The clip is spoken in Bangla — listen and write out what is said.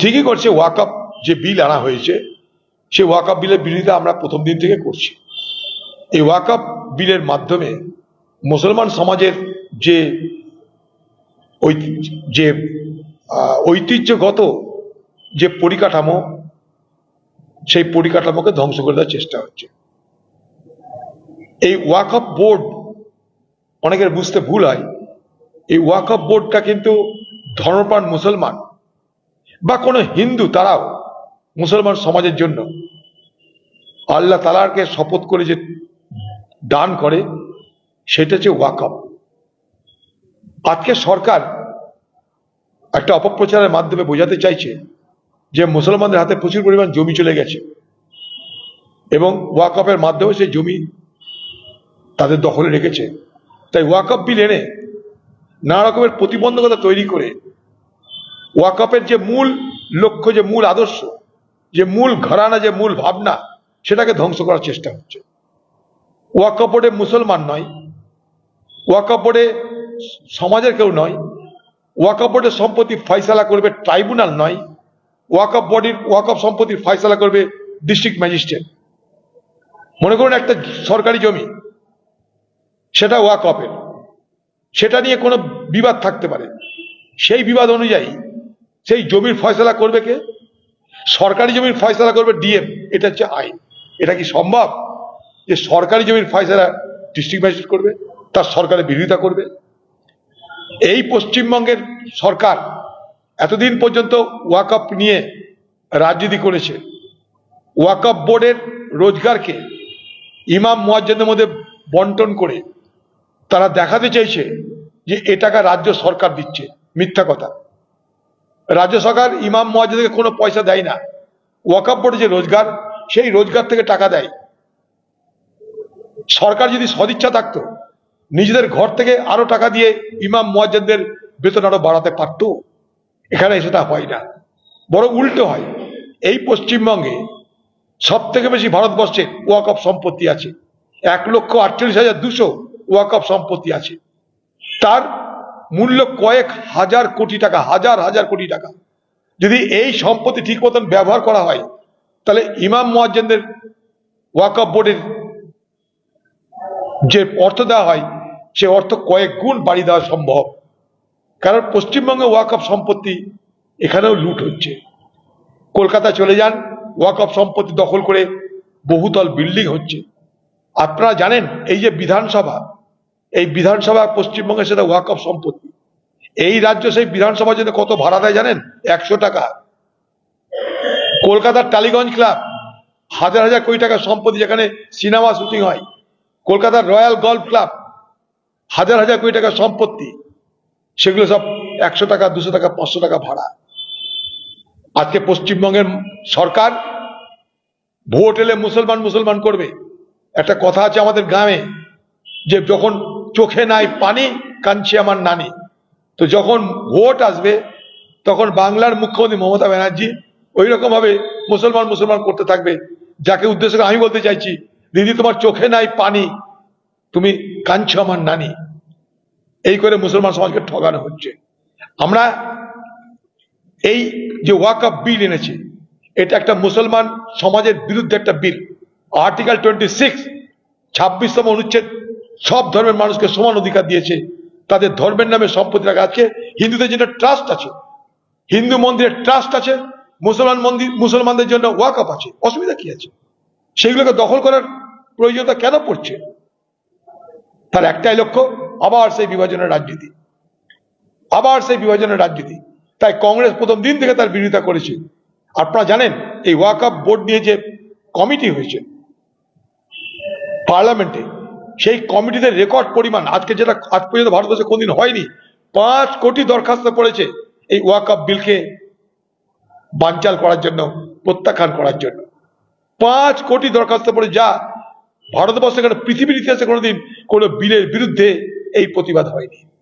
ঠিকই করছে ওয়াকআপ যে বিল আনা হয়েছে সেই ওয়াকআপ বিলের বিরোধিতা আমরা প্রথম দিন থেকে করছি। এই ওয়াকআপ বিলের মাধ্যমে মুসলমান সমাজের যে যে ঐতিহ্যগত যে পরিকাঠামো, সেই পরিকাঠামোকে ধ্বংস করে দেওয়ার চেষ্টা হচ্ছে। এই ওয়াকআপ বোর্ড অনেকের বুঝতে ভুল হয়, এই ওয়াকআপ বোর্ডটা কিন্তু ধর্মপ্রাণ মুসলমান বা কোনো হিন্দু তারাও মুসলমান সমাজের জন্য আল্লাহ তালাকে শপথ করে যে দান করে, সেটা হচ্ছে ওয়াকআপ আজকে সরকার একটা অপপ্রচারের মাধ্যমে বোঝাতে চাইছে যে মুসলমানদের হাতে প্রচুর পরিমাণ জমি চলে গেছে এবং ওয়াকআপের মাধ্যমে সেই জমি তাদের দখলে রেখেছে। তাই ওয়াকআপ বিল এনে নানা রকমের প্রতিবন্ধকতা তৈরি করে ওয়াকআপের যে মূল লক্ষ্য, যে মূল আদর্শ, যে মূল ঘরানা, যে মূল ভাবনা, সেটাকে ধ্বংস করার চেষ্টা হচ্ছে। ওয়াকআপ বোর্ডে মুসলমান নয় ওয়াকআপ বোর্ডে সমাজের কেউ নয় ওয়াকআপ বোর্ডের সম্পত্তি ফয়সালা করবে ট্রাইব্যুনাল নয় ওয়াকআপ বডির ওয়াকআপ সম্পত্তির ফয়সালা করবে ডিস্ট্রিক্ট ম্যাজিস্ট্রেট মনে করুন একটা সরকারি জমি, সেটা ওয়াকআপের সেটা নিয়ে কোনো বিবাদ থাকতে পারে। সেই বিবাদ অনুযায়ী সেই জমির ফয়সলা করবে কে? সরকারি জমির ফয়সলা করবে ডিএম। এটা হচ্ছে আইন। এটা কি সম্ভব যে সরকারি জমির ফয়সলা ডিস্ট্রিক্ট ম্যাজিস্ট্রেট করবে, তার সরকারের বিরোধিতা করবে? এই পশ্চিমবঙ্গের সরকার এতদিন পর্যন্ত ওয়াকআপ নিয়ে রাজনীতি করেছে। ওয়াকআপ বোর্ডের রোজগারকে ইমাম মুয়াজ্জেদের মধ্যে বন্টন করে তারা দেখাতে চাইছে যে এ টাকা রাজ্য সরকার দিচ্ছে। মিথ্যা কথা। রাজ্য সরকার ইমাম মুয়াজ্জেদকে কোনো পয়সা দেয় না। ওয়াকআপ বোর্ডে যে রোজগার, সেই রোজগার থেকে টাকা দেয়। সরকার যদি সদিচ্ছা থাকতো, নিজেদের ঘর থেকে আরও টাকা দিয়ে ইমাম মুয়াজ্জেদদের বেতন আরও বাড়াতে পারতো। এখানে সেটা হয় না। বড় উল্টো হয়। এই পশ্চিমবঙ্গে সব থেকে বেশি ভারতবর্ষে ওয়াকফ সম্পত্তি আছে। এক লক্ষ আটচল্লিশ হাজার দুশো ওয়াকফ সম্পত্তি আছে। তার মূল্য কয়েক হাজার কোটি টাকা, হাজার হাজার কোটি টাকা। যদি এই সম্পত্তি ঠিক মতন ব্যবহার করা হয়, তাহলে ইমাম মুয়াজ্জেনদের ওয়াকফ বোর্ডের যে অর্থ দেওয়া হয়, সে অর্থ কয়েক গুণ বাড়ি দেওয়া সম্ভব। কারণ পশ্চিমবঙ্গে ওয়াকফ সম্পত্তি এখানেও লুট হচ্ছে। কলকাতা চলে যান ওয়াকফ সম্পত্তি দখল করে বহুতল বিল্ডিং হচ্ছে। আপনারা জানেন, এই যে বিধানসভা এই বিধানসভা পশ্চিমবঙ্গে সেটা ওয়াকফ সম্পত্তি। এই রাজ্য সেই বিধানসভার জন্য কত ভাড়া দেয় জানেন? একশো টাকা। কলকাতার টালিগঞ্জ ক্লাব, হাজার হাজার কোটি টাকা সম্পত্তি যেখানে সিনেমা শুটিং হয়। কলকাতার রয়্যাল গল্ফ ক্লাব, হাজার হাজার কোটি টাকা সম্পত্তি। সেগুলো সব একশো টাকা, দুশো টাকা, পাঁচশো টাকা ভাড়া। আজকে পশ্চিমবঙ্গের সরকার ভোট এলে মুসলমান মুসলমান করবে। একটা কথা আছে আমাদের গ্রামে, যে যখন চোখে নাই পানি, কাঁদছে আমার নানি। তো যখন ভোট আসবে, তখন বাংলার মুখ্যমন্ত্রী মমতা ব্যানার্জি ওই রকম ভাবে মুসলমান মুসলমান করতে থাকবে, যাকে উদ্দেশ্য আমি বলতে চাইছি, দিদি, তোমার চোখে নাই পানি, তুমি কাঁদছো আমার নানি। এই করে মুসলমান সমাজকে ঠগানো হচ্ছে। আমরা এই যে ওয়াকআপ বিল এনেছি, এটা একটা মুসলমান সমাজের বিরুদ্ধে একটা বিল। আর্টিকেল টোয়েন্টি সিক্স, ছাব্বিশতম অনুচ্ছেদ সব ধর্মের মানুষকে সমান অধিকার দিয়েছে। তাদের ধর্মের নামে সম্পত্তি রাখা আছে। হিন্দুদের জন্য ট্রাস্ট আছে। হিন্দু মন্দিরের ট্রাস্ট আছে। মুসলমান মন্দির, মুসলমানদের জন্য ওয়াকআপ আছে। অসুবিধা কি আছে? সেগুলোকে দখল করার প্রয়োজনীয়তা কেন পড়ছে? তার একটাই লক্ষ্য, আবার সেই বিভাজনের রাজনীতি। আবার সেই বিভাজনের রাজনীতি। তাই কংগ্রেস প্রথম দিন থেকে তার বিরোধিতা করেছে। আপনারা জানেন, এই ওয়াকআপ বোর্ড নিয়ে যে কমিটি হয়েছে পার্লামেন্টে সেই কমিটিতে রেকর্ড পরিমাণ, আজকে যেটা, আজ পর্যন্ত ভারতবর্ষে কোনদিন হয়নি, পাঁচ কোটি দরখাস্ত পড়েছে এই ওয়াকআপ বিলকে বানচাল করার জন্য, প্রত্যাখ্যান করার জন্য। পাঁচ কোটি দরখাস্ত পড়ে যা ভারতবর্ষে কেন পৃথিবীর ইতিহাসে কোনোদিন কোনো বিলের বিরুদ্ধে এই প্রতিবাদ হয়নি।